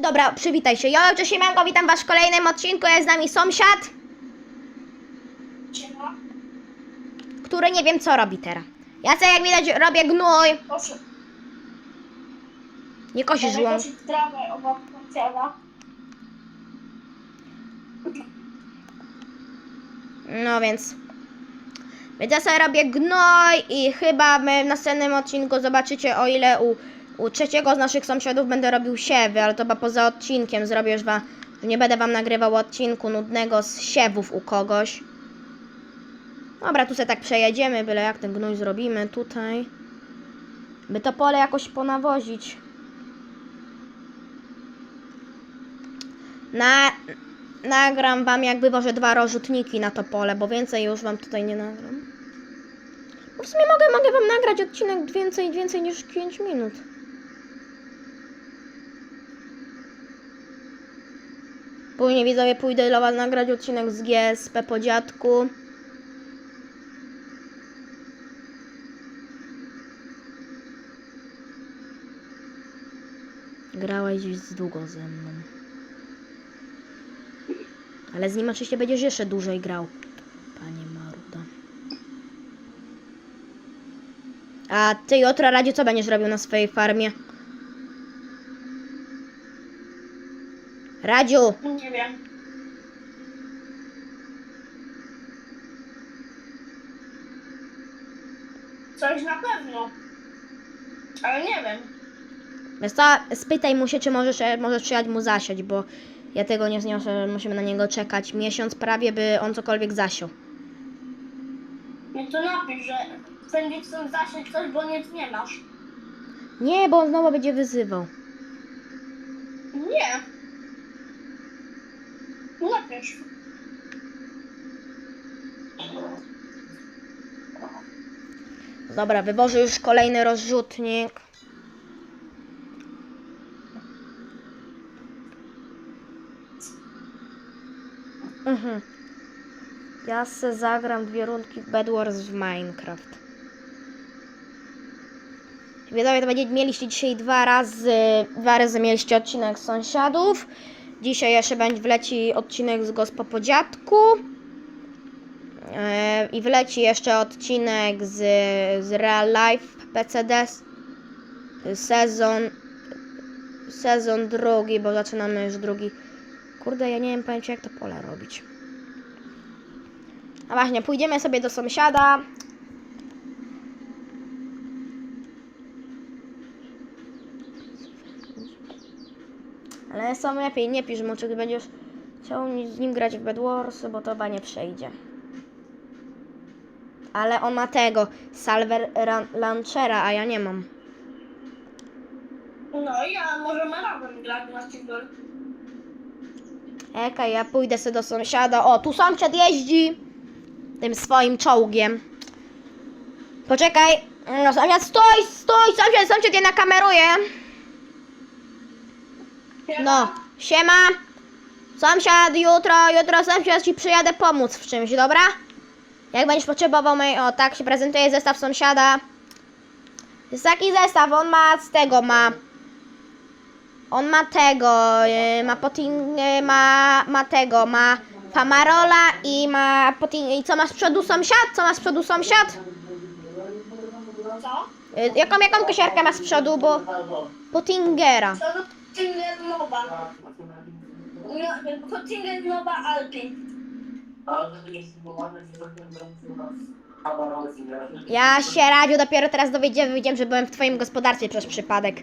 Dobra, przywitaj się. Jo, cześć Siemanko, witam was w kolejnym odcinku. Jest z nami sąsiad, Siema. który nie wiem co robi teraz. Ja sobie jak widać robię gnój. Proszę. Nie kosisz trawę obok kąciela. No więc. Więc ja sobie robię gnój i chyba my w następnym odcinku zobaczycie o ile u, u trzeciego z naszych sąsiadów będę robił siewy, ale to chyba poza odcinkiem zrobię już wam, nie będę wam nagrywał odcinku nudnego z siewów u kogoś. Dobra, tu sobie tak przejedziemy, byle jak ten gnój zrobimy tutaj. By to pole jakoś ponawozić. Na, nagram wam jak wywożę dwa rozrzutniki na to pole, bo więcej już wam tutaj nie nagram. Bo w sumie mogę, mogę wam nagrać odcinek więcej, więcej niż 5 minut. Później widzowie pójdę dla was nagrać odcinek z GSP po dziadku. Grałeś dziś z długo ze mną. Ale z nim oczywiście będziesz jeszcze dłużej grał, panie Maruda. A ty jutro, Radziu, co będziesz robił na swojej farmie? Radziu, Nie wiem. Coś na pewno. Ale nie wiem. wiesz co, spytaj mu się, czy możesz, e, możesz przyjechać mu zasiać, bo ja tego nie zniosę, musimy na niego czekać miesiąc prawie, by on cokolwiek zasiął. No to napisz, że będzie chcą zasiąść coś, bo nic nie masz. Nie, bo on znowu będzie wyzywał. Nie. Napisz. Dobra, wywożę już kolejny rozrzutnik. Mhm. Ja se zagram dwie rundki w Bed Wars w Minecraft. Wiadomo, to będziecie mieliście dzisiaj dwa razy, dwa razy mieliście odcinek sąsiadów. Dzisiaj jeszcze będzie wleci odcinek z Gospo po. E, I wleci jeszcze odcinek z, z Real Life PCD sezon sezon drugi, bo zaczynamy już drugi. Kurde, ja nie wiem pojęcia jak to pole robić. A właśnie, pójdziemy sobie do sąsiada. Ale sam lepiej nie pisz mu, czy będziesz chciał z nim grać w Bed Wars, bo to chyba nie przejdzie. Ale on ma tego, Salver Launchera, a ja nie mam. No i ja możemy razem grać na single. Eka, ja pójdę sobie do sąsiada. O, tu sąsiad jeździ tym swoim czołgiem. Poczekaj. No, sąsiad, stój, stój, sąsiad, sąsiad je nakameruje. No, siema. Sąsiad, jutro, jutro sąsiad ci przyjadę pomóc w czymś, dobra? Jak będziesz potrzebował mojej... O, tak się prezentuje zestaw sąsiada. Jest taki zestaw, on ma z tego, ma... On ma tego, y, ma potin, y, ma, ma tego, ma Pamarola i ma potin, i co ma z przodu sąsiad? Co ma z przodu sąsiad? Co? Y, Jaką, jaką kosiarkę ma z przodu, bo Pottingera. To Tinger Nowa. No, Tinger Nowa Alpin. Ja się Radziu dopiero teraz dowiedziałem, wiedziałem, że byłem w twoim gospodarstwie przez przypadek.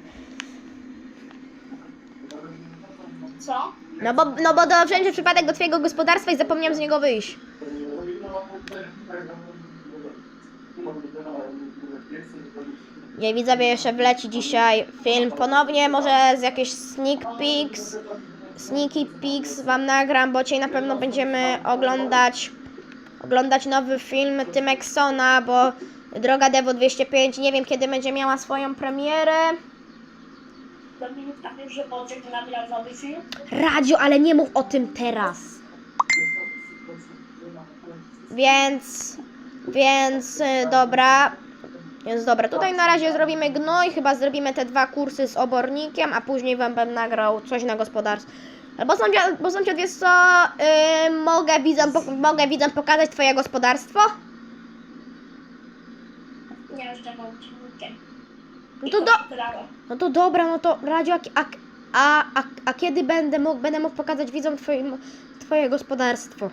Co? No bo, no bo do, wszędzie przypadek do twojego gospodarstwa i zapomniałem z niego wyjść. Nie widzowie jeszcze wleci dzisiaj film ponownie, może z jakieś sneak peeks, sneaky peeks wam nagram, bo dzisiaj na pewno będziemy oglądać oglądać nowy film Tymeksona, bo Droga Devo 205 nie wiem kiedy będzie miała swoją premierę. Radio, ale nie mów o tym teraz. Więc, więc y, dobra. Więc dobra, tutaj na razie zrobimy gnój, chyba zrobimy te dwa kursy z obornikiem, a później wam bym nagrał coś na gospodarstwie. Bo sąsiad, bo sąsiad wiesz co, yy, mogę, widzom, po, mogę widzom pokazać twoje gospodarstwo? Nie mam ciągnikiem. No to do, no to dobra, no to Radio, a, a, a, a, kiedy będę mógł, będę mógł pokazać widzom twoje, twoje gospodarstwo?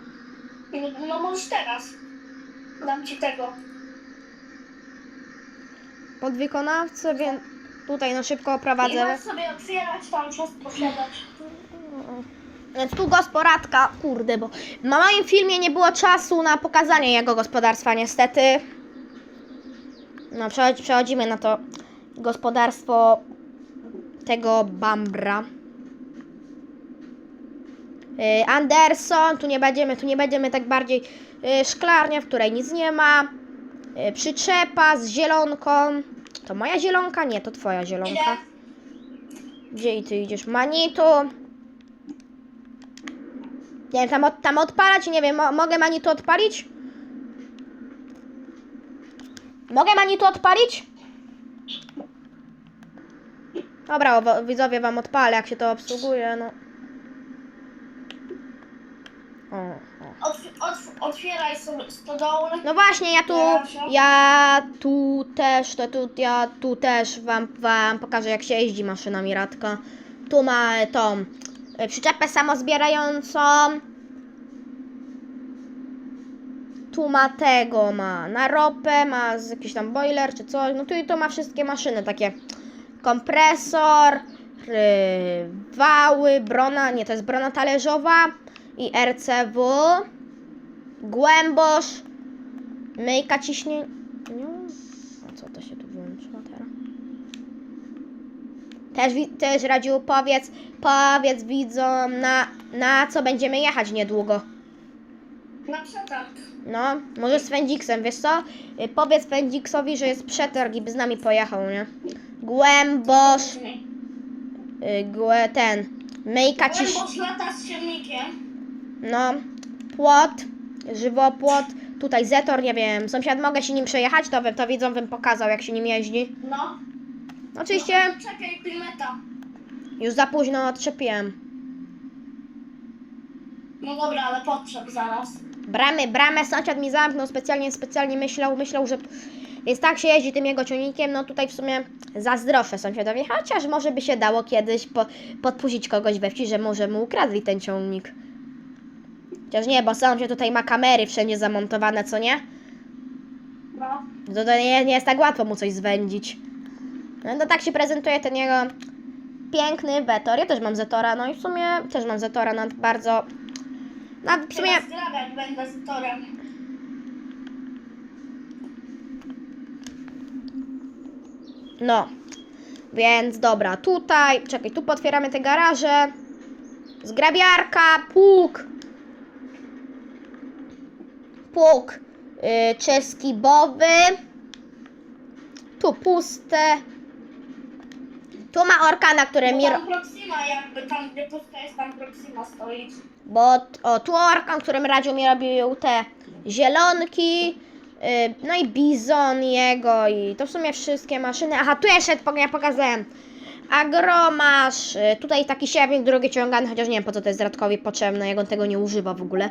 No, no możesz teraz. Dam ci tego. Podwykonawcę, więc tutaj no szybko I oprowadzę. możesz sobie otwierać tam, wszystko posiadać. Więc tu gospodarka, kurde, bo na moim filmie nie było czasu na pokazanie jego gospodarstwa, niestety. No, przechodzi- przechodzimy na to gospodarstwo tego Bambra. Y, Anderson, tu nie będziemy, tu nie będziemy tak bardziej y, szklarnia, w której nic nie ma. Y, Przyczepa z zielonką. To moja zielonka? Nie, to twoja zielonka. Gdzie i ty idziesz? Manitu. Nie wiem, tam, od, tam odpalać? Nie wiem, mo, mogę Manitu odpalić? Mogę Manitu odpalić? Dobra, o, widzowie wam odpalę, jak się to obsługuje, no. O, otwieraj stodołę. No właśnie, ja tu, ja tu też, to tu, ja tu też wam, wam pokażę jak się jeździ maszynami Radka. Tu ma tą e, przyczepę samozbierającą. Tu ma tego, ma na ropę, ma jakiś tam boiler czy coś. No tu i to ma wszystkie maszyny takie. Kompresor, yy, wały, brona, nie to jest brona talerzowa i RCW. Głębosz, myjka ciśnienia. A co to się tu włączyło teraz? Też, też Radziu, powiedz, powiedz widzom, na, na co będziemy jechać niedługo. Na przetarg. No, może z Fendiksem, wiesz co? Y, Powiedz Fendiksowi, że jest przetarg i by z nami pojechał, nie? Głębosz, y, głę, ten, myjka ciśnienia. Głębosz lata z silnikiem. No, płot, żywopłot, tutaj Zetor, nie wiem, sąsiad, mogę się nim przejechać, to, to widzą, bym pokazał, jak się nim jeździ. No. Oczywiście, No, Czekaj, klimeta. już za późno odczepiłem. No dobra, ale potrzeb zaraz. Bramy, bramę sąsiad mi zamknął, specjalnie, specjalnie myślał, myślał, że... Więc tak się jeździ tym jego ciągnikiem, no tutaj w sumie zazdroszę sąsiadowi, chociaż może by się dało kiedyś po, podpuścić kogoś we wsi, że może mu ukradli ten ciągnik. Chociaż nie, bo sąsiad tutaj ma kamery wszędzie zamontowane, co nie? No. To, to nie, nie jest tak łatwo mu coś zwędzić. No to tak się prezentuje ten jego piękny Wetor. Ja też mam Zetora, no i w sumie też mam Zetora nad bardzo... Na, w sumie... Teraz będę z torem. No. Więc dobra, tutaj... Czekaj, tu potwieramy te garaże. Zgrabiarka, pług. Pług yy, czeski bowy. Tu puste. Tu ma orkana, które Bo mi... tam Proxima jakby, tam gdzie pusta jest, tam Proxima stoi. Bo o, tu orkan, którym radził mi robił te zielonki, yy, no i bizon jego i to w sumie wszystkie maszyny. Aha, tu jeszcze ja pokazałem. Agromasz, yy, tutaj taki siewnik drogi ciągany, chociaż nie wiem po co to jest Radkowi potrzebne, jak on tego nie używa w ogóle.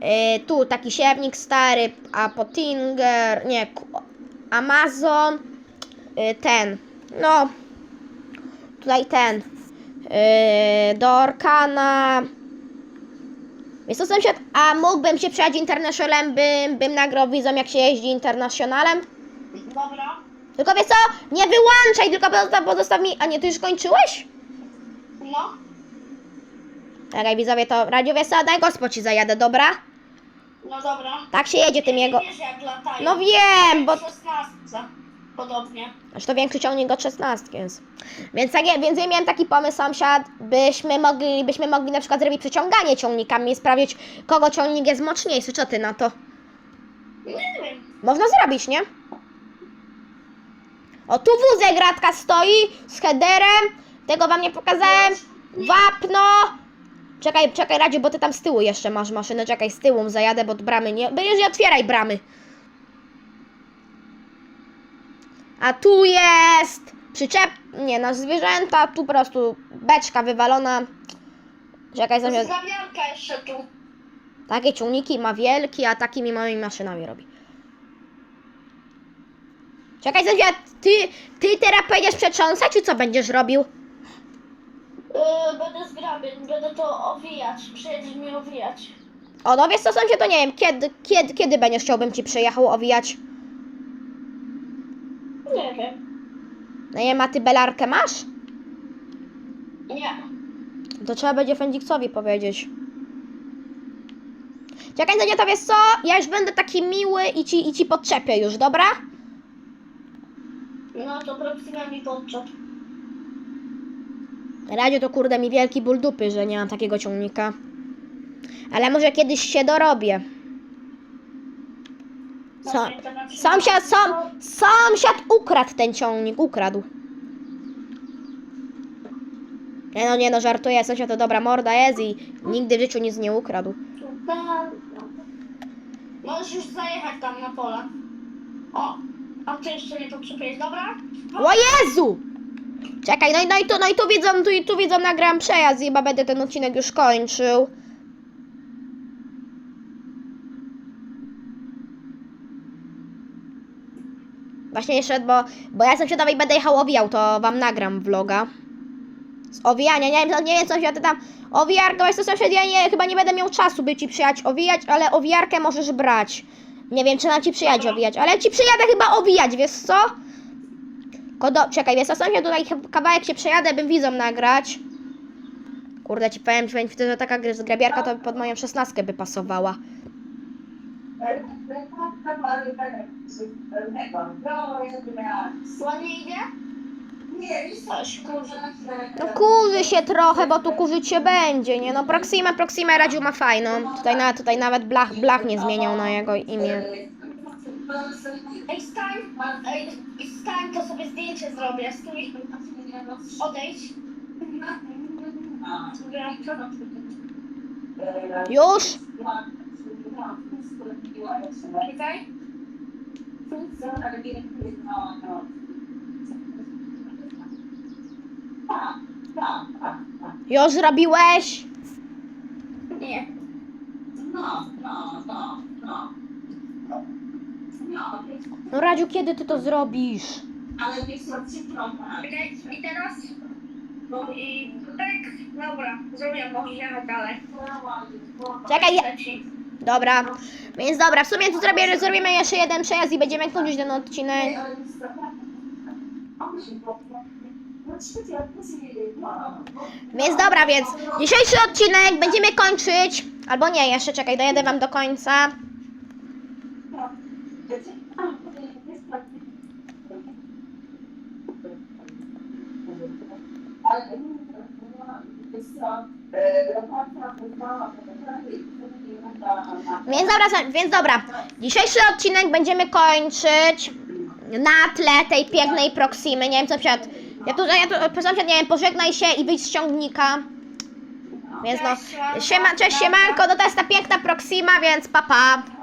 Yy, tu taki siewnik stary, Apotinger, nie, Ku- Amazon, yy, ten, no, tutaj ten yy, do Orkana. Jest to sąsiad, a mógłbym się przejechać internationalem, bym, bym nagrał widzom jak się jeździ internationalem. Dobra. Tylko wiesz co, nie wyłączaj, tylko pozostaw, pozostaw mi, a nie, ty już kończyłeś? No. Czekaj widzowie, to radio wiesz co, daj gospo ci zajadę, dobra? No dobra. Tak się jedzie tym jego... wiesz jak latają. No wiem, bo... W 16 podobnie. Aż to większy ciągnik od 16 jest. Więc, tak, ja- więc ja miałem taki pomysł, sąsiad, byśmy mogli, byśmy mogli na przykład zrobić przeciąganie ciągnikami i sprawdzić, kogo ciągnik jest mocniejszy. Co ty na to? Nie wiem. Można zrobić, nie? O, tu wózek Radka stoi z headerem. Tego wam nie pokazałem. Wapno. Czekaj, czekaj, Radziu, bo ty tam z tyłu jeszcze masz maszynę. Czekaj, z tyłu zajadę, bo bramy nie... Będziesz nie otwieraj bramy. A tu jest przyczep... Nie, no zwierzęta, tu po prostu beczka wywalona. Czekaj, sobie... Zgrabiarka jeszcze tu. Takie ciągniki ma wielki, a takimi małymi maszynami robi. Czekaj, Zezia, ty, ty teraz pojedziesz przetrząsać, czy co będziesz robił? Yy, będę zgrabiać, będę to owijać. Przyjedziesz mi owijać. O, no wiesz co, sądzie, to nie wiem, kiedy, kiedy, kiedy będziesz chciał, bym ci przyjechał owijać? Nie wiem. No nie wiem, a ty belarkę masz? Nie. To trzeba będzie Fendiksowi powiedzieć. Czekaj, Zezia, to wiesz co? Ja już będę taki miły i ci, i ci podczepię już, dobra? No to Proxima mi podczep. Radzie to kurde mi wielki ból dupy, że nie mam takiego ciągnika. Ale może kiedyś się dorobię. Co? Sąsiad, som, sąsiad ukradł ten ciągnik, ukradł. Nie no, nie no, żartuję, sąsiad to dobra morda jest i nigdy w życiu nic nie ukradł. Możesz już zajechać tam na pole. O, a ty jeszcze nie potrzebujesz, dobra? O Jezu! Czekaj, no i, no i tu, no i tu widzą, tu, i tu widzą, nagram przejazd i chyba będę ten odcinek już kończył. Właśnie jeszcze, bo, bo ja sąsiadowej będę jechał owijał, to wam nagram vloga. Z owijania, nie wiem, nie wiem sąsiad, ty tam owijarkę, weź to sąsiad, ja nie, chyba nie będę miał czasu, by ci przyjechać owijać, ale owijarkę możesz brać. Nie wiem, czy mam ci przyjechać owijać, ale ci przyjadę chyba owijać, wiesz co? Kodo, czekaj, co, sąsiad, tutaj kawałek się przejadę, bym widzom nagrać. Kurde, ci powiem, że taka zgrabiarka to pod moją szesnastkę by pasowała. Ładnie idzie? No kurzy się trochę, bo tu kurzyć się będzie, nie? No Proxima, Proxima Radziu ma fajną. Tutaj, na, tutaj nawet blach, blach nie zmieniał na jego imię. Ej, stań, ej, stań, to sobie zdjęcie zrobię. Stój. Odejdź. Już? Czekaj. Już zrobiłeś? Nie. No Radziu, kiedy ty to zrobisz? Czekaj, i teraz? I tak, dobra, zrobię, możesz jechać dalej. Czekaj, ja... Dobra. Więc dobra, w sumie tu zrobię, zrobimy jeszcze jeden przejazd i będziemy kończyć ten odcinek. Więc dobra, więc dzisiejszy odcinek będziemy kończyć. Albo nie, jeszcze czekaj, dojadę wam do końca. Więc dobra, więc dobra. Dzisiejszy odcinek będziemy kończyć na tle tej pięknej Proximy. Nie wiem co przed. Ja tu, ja tu sąsiad, nie wiem, pożegnaj się i wyjdź z ciągnika. Więc no, siema, cześć siemanko, no to jest ta piękna Proxima, więc papa. Pa.